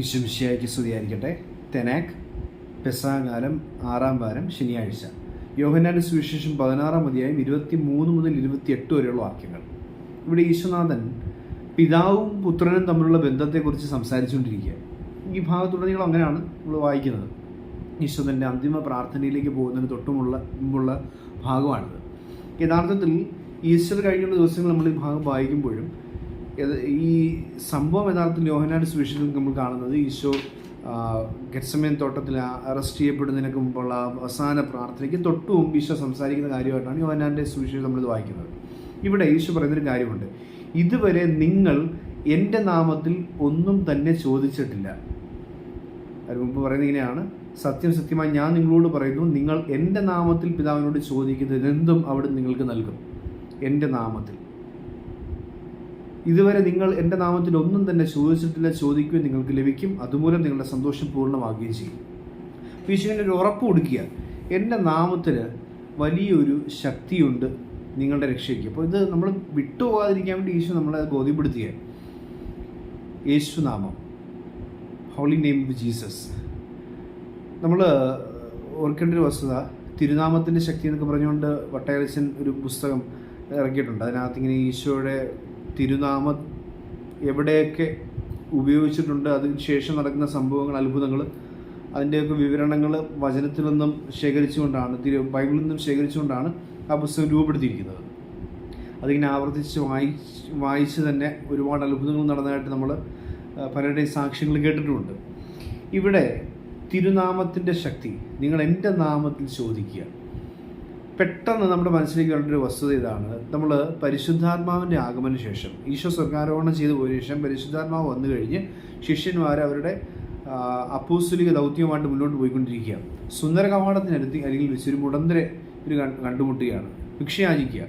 ഈശ്വമിശിയായിക്ക് സ്തുതിയായിരിക്കട്ടെ. തെനാക് പെസാകാലം ആറാം വാരം ശനിയാഴ്ച. യോഹന്നാന്റെ സുവിശേഷം പതിനാറാം അധ്യായം ഇരുപത്തി മൂന്ന് മുതൽ ഇരുപത്തിയെട്ട് വരെയുള്ള വാക്യങ്ങൾ. ഇവിടെ ഈശ്വനാഥൻ പിതാവും പുത്രനും തമ്മിലുള്ള ബന്ധത്തെക്കുറിച്ച് സംസാരിച്ചുകൊണ്ടിരിക്കുക ഈ ഭാഗത്തുടനീളം അങ്ങനെയാണ് നമ്മൾ വായിക്കുന്നത്. ഈശ്വരന്റെ അന്തിമ പ്രാർത്ഥനയിലേക്ക് പോകുന്നതിന് തൊട്ടുമുള്ള മുമ്പുള്ള ഭാഗമാണിത്. യഥാർത്ഥത്തിൽ ഈസ്റ്റർ കഴിഞ്ഞുള്ള ദിവസങ്ങൾ നമ്മൾ ഈ ഭാഗം വായിക്കുമ്പോഴും ഈ സംഭവം യഥാർത്ഥത്തിൽ യോഹനാട് സുവിശേഷത്തിൽ നമ്മൾ കാണുന്നത് ഈശോ ഗെറ്റ്സമയൻ തോട്ടത്തിൽ അറസ്റ്റ് ചെയ്യപ്പെടുന്നതിനൊക്കെ മുമ്പുള്ള അവസാന പ്രാർത്ഥനയ്ക്ക് തൊട്ടു മുമ്പ് ഈശോ സംസാരിക്കുന്ന കാര്യമായിട്ടാണ് യോഹനാന്റെ സുവിശേഷം നമ്മളിത് വായിക്കുന്നത്. ഇവിടെ ഈശോ പറയുന്നൊരു കാര്യമുണ്ട്. ഇതുവരെ നിങ്ങൾ എന്റെ നാമത്തിൽ ഒന്നും തന്നെ ചോദിച്ചിട്ടില്ല. അതിന് മുമ്പ് പറയുന്നത് ഇങ്ങനെയാണ്. സത്യം സത്യമായി ഞാൻ നിങ്ങളോട് പറയുന്നു നിങ്ങൾ എന്റെ നാമത്തിൽ പിതാവിനോട് ചോദിക്കുന്നത് എന്തും അവിടെ നിങ്ങൾക്ക് നൽകും. എന്റെ നാമത്തിൽ. ഇതുവരെ നിങ്ങൾ എന്റെ നാമത്തിൽ ഒന്നും തന്നെ ചോദിച്ചിട്ടില്ല ചോദിക്കുകയും നിങ്ങൾക്ക് ലഭിക്കും. അതുമൂലം നിങ്ങളുടെ സന്തോഷം പൂർണമാകുകയും ചെയ്യും. ഈശോനെ ഒരു ഉറപ്പ് കൊടുക്കുക. എന്റെ നാമത്തിൽ വലിയൊരു ശക്തിയുണ്ട് നിങ്ങളുടെ രക്ഷയ്ക്ക്. അപ്പോൾ ഇത് നമ്മൾ വിട്ടുപോകാതിരിക്കാൻ വേണ്ടി ഈശോ നമ്മളെ ബോധ്യപ്പെടുത്തുക യേശുനാമം. ഹോളി നെയിം ഓഫ് ജീസസ് നമ്മൾ ഓർക്കേണ്ട ഒരു വസ്തുത തിരുനാമത്തിന്റെ ശക്തി എന്നൊക്കെ പറഞ്ഞുകൊണ്ട് വട്ടയലച്ചൻ ഒരു പുസ്തകം ഇറക്കിയിട്ടുണ്ട്. അതിനകത്ത് ഇങ്ങനെ ഈശോയുടെ തിരുനാമം എവിടെയൊക്കെ ഉപയോഗിച്ചിട്ടുണ്ട് അതിന് ശേഷം നടക്കുന്ന സംഭവങ്ങൾ അത്ഭുതങ്ങൾ അതിന്റെയൊക്കെ വിവരണങ്ങൾ വചനത്തിൽ നിന്നും ശേഖരിച്ചുകൊണ്ടാണ് തിരു ബൈബിളിൽ നിന്നും ശേഖരിച്ചുകൊണ്ടാണ് ആ പുസ്തകം രൂപപ്പെടുത്തിയിരിക്കുന്നത്. അതിങ്ങനെ ആവർത്തിച്ച് വായിച്ച് വായിച്ച് തന്നെ ഒരുപാട് അത്ഭുതങ്ങൾ നടന്നതായിട്ട് നമ്മൾ പലരുടെയും സാക്ഷ്യങ്ങൾ കേട്ടിട്ടുമുണ്ട് ഇവിടെ തിരുനാമത്തിന്റെ ശക്തി നിങ്ങൾ എന്റെ നാമത്തിൽ ചോദിക്കുക. പെട്ടെന്ന് നമ്മുടെ മനസ്സിലേക്ക് വേണ്ട ഒരു വസ്തുത ഇതാണ്. നമ്മൾ പരിശുദ്ധാത്മാവിന്റെ ആഗമന ശേഷം ഈശോ സ്വർഗാരോഹണം ചെയ്തു പോയ ശേഷം പരിശുദ്ധാത്മാവ് വന്നു കഴിഞ്ഞ് ശിഷ്യന്മാർ അവരുടെ അപ്പൂസ്തുലിക ദൗത്യമായിട്ട് മുന്നോട്ട് പോയിക്കൊണ്ടിരിക്കുക. സുന്ദര കവാടത്തിനടുത്ത് അല്ലെങ്കിൽ വെച്ച് ഒരു മുടന്തരെ ഒരു കണ്ടുമുട്ടുകയാണ്. ഭിക്ഷയാചിക്കുക.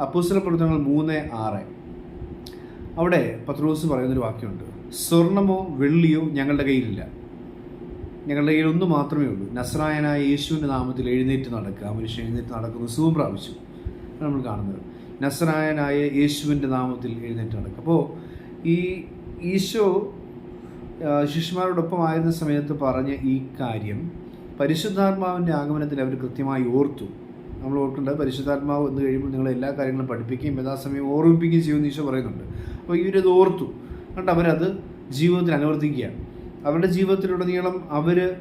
അപ്പൂസ്തല പ്രവർത്തനങ്ങൾ മൂന്ന് ആറ്. അവിടെ പത്രോസ് പറയുന്നൊരു വാക്യമുണ്ട്. സ്വർണമോ വെള്ളിയോ ഞങ്ങളുടെ കയ്യിലില്ല. ഞങ്ങളുടെ കയ്യിൽ ഒന്ന് മാത്രമേ ഉള്ളൂ. നസ്രായനായ യേശുവിന്റെ നാമത്തിൽ എഴുന്നേറ്റ് നടക്കുക. ആ മനുഷ്യൻ എഴുന്നേറ്റ് നടക്കുന്നു. സുഖം പ്രാപിച്ചു. നമ്മൾ കാണുന്നത്. നസ്രായനായ യേശുവിന്റെ നാമത്തിൽ എഴുന്നേറ്റ് നടക്കുക. അപ്പോൾ ഈ ഈശോ ശിഷ്യന്മാരോടൊപ്പം ആയിരുന്ന സമയത്ത് പറഞ്ഞ ഈ കാര്യം പരിശുദ്ധാത്മാവിന്റെ ആഗമനത്തിൽ അവർ കൃത്യമായി ഓർത്തു. നമ്മൾ ഓർക്കേണ്ടത് പരിശുദ്ധാത്മാവ് എന്ന് കഴിയുമ്പോൾ നിങ്ങൾ എല്ലാ കാര്യങ്ങളും പഠിപ്പിക്കുകയും യഥാസമയം ഓർമ്മിപ്പിക്കുകയും ചെയ്യുമെന്ന് ഈശോ പറയുന്നുണ്ട്. അപ്പോൾ ഇവരത് ഓർത്തു. എന്നിട്ട് അവരത് ജീവിതത്തിൽ അനുവർത്തിക്കുക അവരുടെ ജീവിതത്തിലുടനീളം അവർ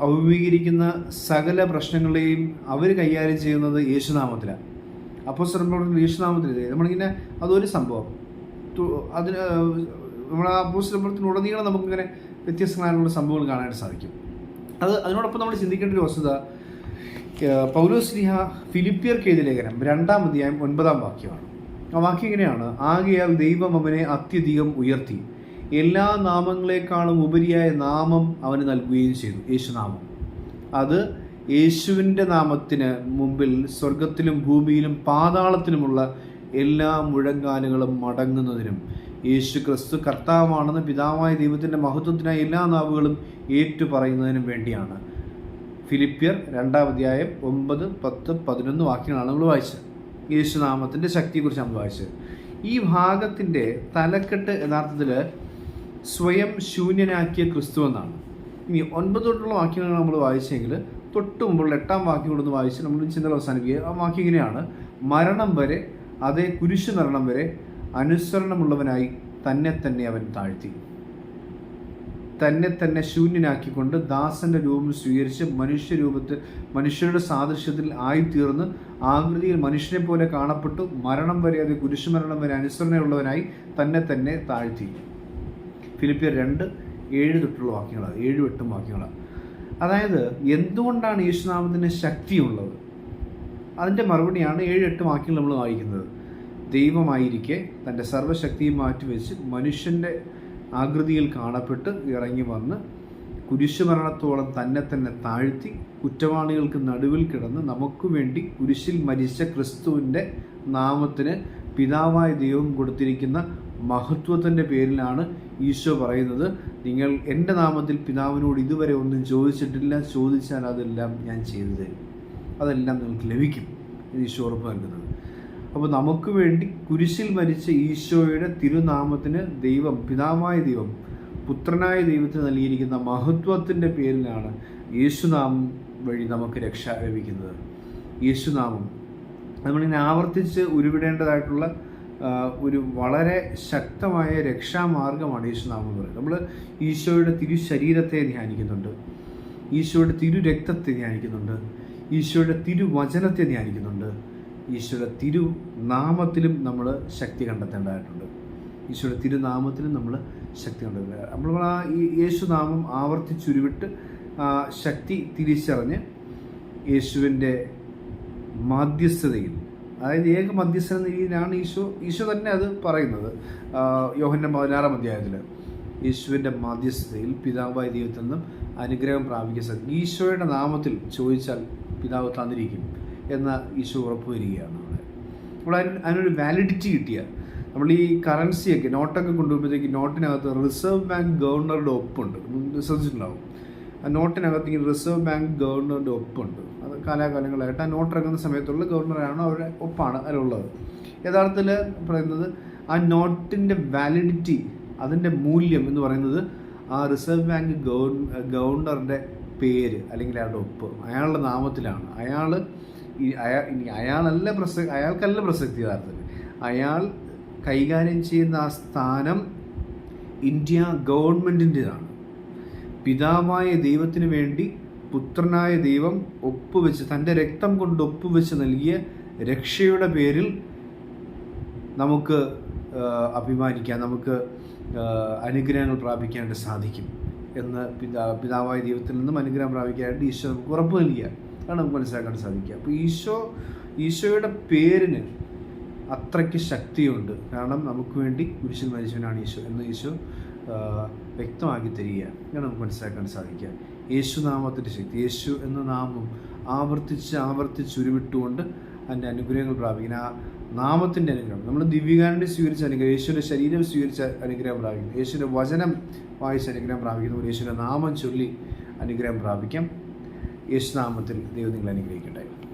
അഭിമുഖീകരിക്കുന്ന സകല പ്രശ്നങ്ങളെയും അവർ കൈകാര്യം ചെയ്യുന്നത് യേശുനാമത്തിലാണ് അപ്പോൾ ശ്രമത്തിൽ യേശുനാമത്തിൽ നമ്മളിങ്ങനെ അതൊരു സംഭവം. അതിന് നമ്മുടെ ആ അപ്പോസ്തലത്തിനുടനീളം നമുക്കിങ്ങനെ വ്യത്യസ്തങ്ങളായിട്ടുള്ള സംഭവങ്ങൾ കാണാനായിട്ട് സാധിക്കും. അത് അതിനോടൊപ്പം നമ്മൾ ചിന്തിക്കേണ്ട ഒരു വസ്തുത പൗലോസ്ലിഹ ഫിലിപ്പിയർക്ക് എഴുതിയ ലേഖനം രണ്ടാം അധ്യായം ഒൻപതാം വാക്യമാണ്. ആ വാക്യം ഇങ്ങനെയാണ് ആകെയാൽ ദൈവം അവനെ അത്യധികം ഉയർത്തി എല്ലാ നാമങ്ങളെക്കാളും ഉപരിയായ നാമം അവന് നൽകുകയും ചെയ്തു. യേശുനാമം. അത് യേശുവിന്റെ നാമത്തിന് മുമ്പിൽ സ്വർഗത്തിലും ഭൂമിയിലും പാതാളത്തിലുമുള്ള എല്ലാ മുഴങ്കാലുകളും മടങ്ങുന്നതിനും യേശു ക്രിസ്തു കർത്താവാണെന്ന് പിതാവായ ദൈവത്തിന്റെ മഹത്വത്തിനായി എല്ലാ നാവുകളും ഏറ്റുപറയുന്നതിനും വേണ്ടിയാണ്. ഫിലിപ്പിയർ രണ്ടാം അധ്യായം ഒമ്പത് പത്ത് പതിനൊന്ന് വാക്യങ്ങളാണ് നമ്മൾ വായിച്ചത്. യേശുനാമത്തിന്റെ ശക്തിയെക്കുറിച്ച് നമ്മൾ വായിച്ചത്. ഈ ഭാഗത്തിന്റെ തലക്കെട്ട് യഥാർത്ഥത്തിൽ സ്വയം ശൂന്യനാക്കിയ ക്രിസ്തു എന്നാണ്. ഇനി ഒൻപത് തൊട്ടുള്ള വാക്യങ്ങൾ നമ്മൾ വായിച്ചെങ്കിൽ തൊട്ട് മുമ്പുള്ള എട്ടാം വാക്യം കൊണ്ടൊന്ന് വായിച്ച് നമ്മൾ ചിന്തകൾ അവസാനിക്കുക ആ വാക്യം ഇങ്ങനെയാണ്. മരണം വരെ അതേ കുരിശു മരണം വരെ അനുസരണമുള്ളവനായി തന്നെ തന്നെ അവൻ താഴ്ത്തി. തന്നെ തന്നെ ശൂന്യനാക്കിക്കൊണ്ട് ദാസന്റെ രൂപം സ്വീകരിച്ച് മനുഷ്യരൂപത്തിൽ മനുഷ്യരുടെ സാദൃശ്യത്തിൽ ആയിത്തീർന്ന് ആകൃതിയിൽ മനുഷ്യനെ പോലെ കാണപ്പെട്ടു മരണം വരെ അത് കുരിശുമരണം വരെ അനുസരണയുള്ളവനായി തന്നെ തന്നെ താഴ്ത്തി. ഫിലിപ്പിയർ രണ്ട് ഏഴ് തൊട്ടുള്ള വാക്യങ്ങളാണ് ഏഴും എട്ടും വാക്യങ്ങളാണ് അതായത് എന്തുകൊണ്ടാണ് യേശുനാമത്തിന് ശക്തിയുള്ളത്? അതിന്റെ മറുപടിയാണ് ഏഴ് എട്ട് വാക്യങ്ങൾ നമ്മൾ വായിക്കുന്നത്. ദൈവമായിരിക്കെ തന്റെ സർവശക്തിയും മാറ്റിവെച്ച് മനുഷ്യന്റെ ആകൃതിയിൽ കാണപ്പെട്ട് ഇറങ്ങി വന്ന് കുരിശുമരണത്തോളം തന്നെ തന്നെ താഴ്ത്തി കുറ്റവാളികൾക്ക് നടുവിൽ കിടന്ന് നമുക്ക് വേണ്ടി കുരിശിൽ മരിച്ച ക്രിസ്തുവിന്റെ നാമത്തിന് പിതാവായ ദൈവം കൊടുത്തിരിക്കുന്ന മഹത്വത്തിന്റെ പേരിലാണ് ഈശോ പറയുന്നത്. നിങ്ങൾ എന്റെ നാമത്തിൽ പിതാവിനോട് ഇതുവരെ ഒന്നും ചോദിച്ചിട്ടില്ല. ചോദിച്ചാൽ അതെല്ലാം ഞാൻ ചെയ്തു തരും അതെല്ലാം നിങ്ങൾക്ക് ലഭിക്കും എന്ന് ഈശോ ഉറപ്പ് നൽകുന്നത്. അപ്പോൾ നമുക്ക് വേണ്ടി കുരിശിൽ മരിച്ച ഈശോയുടെ തിരുനാമത്തിന് ദൈവം പിതാവായ ദൈവം പുത്രനായ ദൈവത്തിന് നൽകിയിരിക്കുന്ന മഹത്വത്തിന്റെ പേരിലാണ് യേശുനാമം വഴി നമുക്ക് രക്ഷ ലഭിക്കുന്നത്. യേശുനാമം. നമ്മളിങ്ങനെ ആവർത്തിച്ച് ഉരുവിടേണ്ടതായിട്ടുള്ള ഒരു വളരെ ശക്തമായ രക്ഷാമാർഗമാണ് യേശുനാമം എന്ന് പറയുന്നത്. നമ്മൾ ഈശോയുടെ തിരു ശരീരത്തെ ധ്യാനിക്കുന്നുണ്ട്. ഈശോയുടെ തിരു രക്തത്തെ ധ്യാനിക്കുന്നുണ്ട്. ഈശോയുടെ തിരുവചനത്തെ ധ്യാനിക്കുന്നുണ്ട്. ഈശോയുടെ തിരുനാമത്തിലും നമ്മൾ ശക്തി കണ്ടെത്തേണ്ടതായിട്ടുണ്ട്. ഈശോയുടെ തിരുനാമത്തിലും നമ്മൾ ശക്തി കണ്ടെത്തുക നമ്മൾ ആ ഈ യേശുനാമം ആവർത്തിച്ചുരുവിട്ട് ശക്തി തിരിച്ചറിഞ്ഞ് യേശുവിന്റെ മാധ്യസ്ഥതയിൽ അതായത് ഏക മധ്യസ്ഥ എന്ന രീതിയിലാണ് ഈശോ ഈശോ തന്നെ അത് പറയുന്നത്. യോഹന്റെ പതിനാറാം അധ്യായത്തിൽ. യേശുവിന്റെ മധ്യസ്ഥതയിൽ പിതാവായ ദൈവത്തിൽ നിന്നും അനുഗ്രഹം പ്രാപിക്കാൻ സാധിക്കും ഈശോയുടെ നാമത്തിൽ ചോദിച്ചാൽ പിതാവ് തന്നിരിക്കും എന്ന ഈശോ ഉറപ്പുവരികയാണ് വരികയാണ് അവിടെ. അതിന് അതിനൊരു വാലിഡിറ്റി കിട്ടിയ നമ്മൾ ഈ കറൻസിയൊക്കെ നോട്ടൊക്കെ കൊണ്ടുപോകുമ്പോഴത്തേക്ക് നോട്ടിനകത്ത് റിസർവ് ബാങ്ക് ഗവർണറുടെ ഒപ്പുണ്ട്. ശ്രദ്ധിച്ചിട്ടുണ്ടാവും. നോട്ടിനകത്ത് ഈ റിസർവ് ബാങ്ക് ഗവർണറുടെ ഒപ്പുണ്ട്. അത് കാലാകാലങ്ങളായിട്ട് ആ നോട്ട് ഇറങ്ങുന്ന സമയത്തുള്ള ഗവർണറാണ് അവരുടെ ഒപ്പാണ് അതിലുള്ളത്. യഥാർത്ഥത്തിൽ പറയുന്നത് ആ നോട്ടിന്റെ വാലിഡിറ്റി അതിന്റെ മൂല്യം എന്ന് പറയുന്നത് ആ റിസർവ് ബാങ്ക് ഗവർ ഗവർണറുടെ പേര് അല്ലെങ്കിൽ അയാളുടെ ഒപ്പ് അയാളുടെ നാമത്തിലാണ്. അയാൾ ഈ അയാൾ അയാളല്ല പ്രസക്തി അയാൾക്കല്ല പ്രസക്തി യഥാർത്ഥത്തിൽ. അയാൾ കൈകാര്യം ചെയ്യുന്ന ആ സ്ഥാനം ഇന്ത്യ ഗവൺമെന്റിന്റെതാണ് പിതാവായ ദൈവത്തിന് വേണ്ടി പുത്രനായ ദൈവം ഒപ്പുവെച്ച് തന്റെ രക്തം കൊണ്ട് ഒപ്പുവെച്ച് നൽകിയ രക്ഷയുടെ പേരിൽ നമുക്ക് അഭിമാനിക്കാൻ അഭിമാനിക്കാം നമുക്ക് അനുഗ്രഹങ്ങൾ പ്രാപിക്കാനായിട്ട് സാധിക്കും എന്ന് പിതാ പിതാവായ ദൈവത്തിൽ നിന്നും അനുഗ്രഹം പ്രാപിക്കാനായിട്ട് ഈശോ നമുക്ക് ഉറപ്പ് നൽകിയ. അതാണ് നമുക്ക് മനസ്സിലാക്കാൻ സാധിക്കുക. അപ്പോൾ ഈശോ ഈശോയുടെ പേരിന് അത്രയ്ക്ക് ശക്തിയുണ്ട്. കാരണം നമുക്ക് വേണ്ടി കുരിശിൽ മരിച്ചവനാണ് ഈശോ. എന്ന് ഈശോ വ്യക്തമാക്കി തരിക ഇങ്ങനെ നമുക്ക് മനസ്സിലാക്കാൻ സാധിക്കുക. യേശു നാമത്തിന്റെ ശക്തി. യേശു എന്ന നാമം ആവർത്തിച്ച് ആവർത്തിച്ച് ഉരുവിട്ടുകൊണ്ട് അതിന്റെ അനുഗ്രഹങ്ങൾ പ്രാപിക്കുന്ന ആ നാമത്തിന്റെ അനുഗ്രഹം. നമ്മൾ ദിവ്യകാരന്റെ സ്വീകരിച്ച അനുഗ്രഹം യേശുവിന്റെ ശരീരം സ്വീകരിച്ച അനുഗ്രഹം പ്രാപിക്കുന്നു. യേശുവിന്റെ വചനം വായിച്ച അനുഗ്രഹം പ്രാപിക്കുന്നു. യേശുവിന്റെ നാമം ചൊല്ലി അനുഗ്രഹം പ്രാപിക്കാം. യേശുനാമത്തിൽ ദൈവം നിങ്ങൾ അനുഗ്രഹിക്കട്ടെ.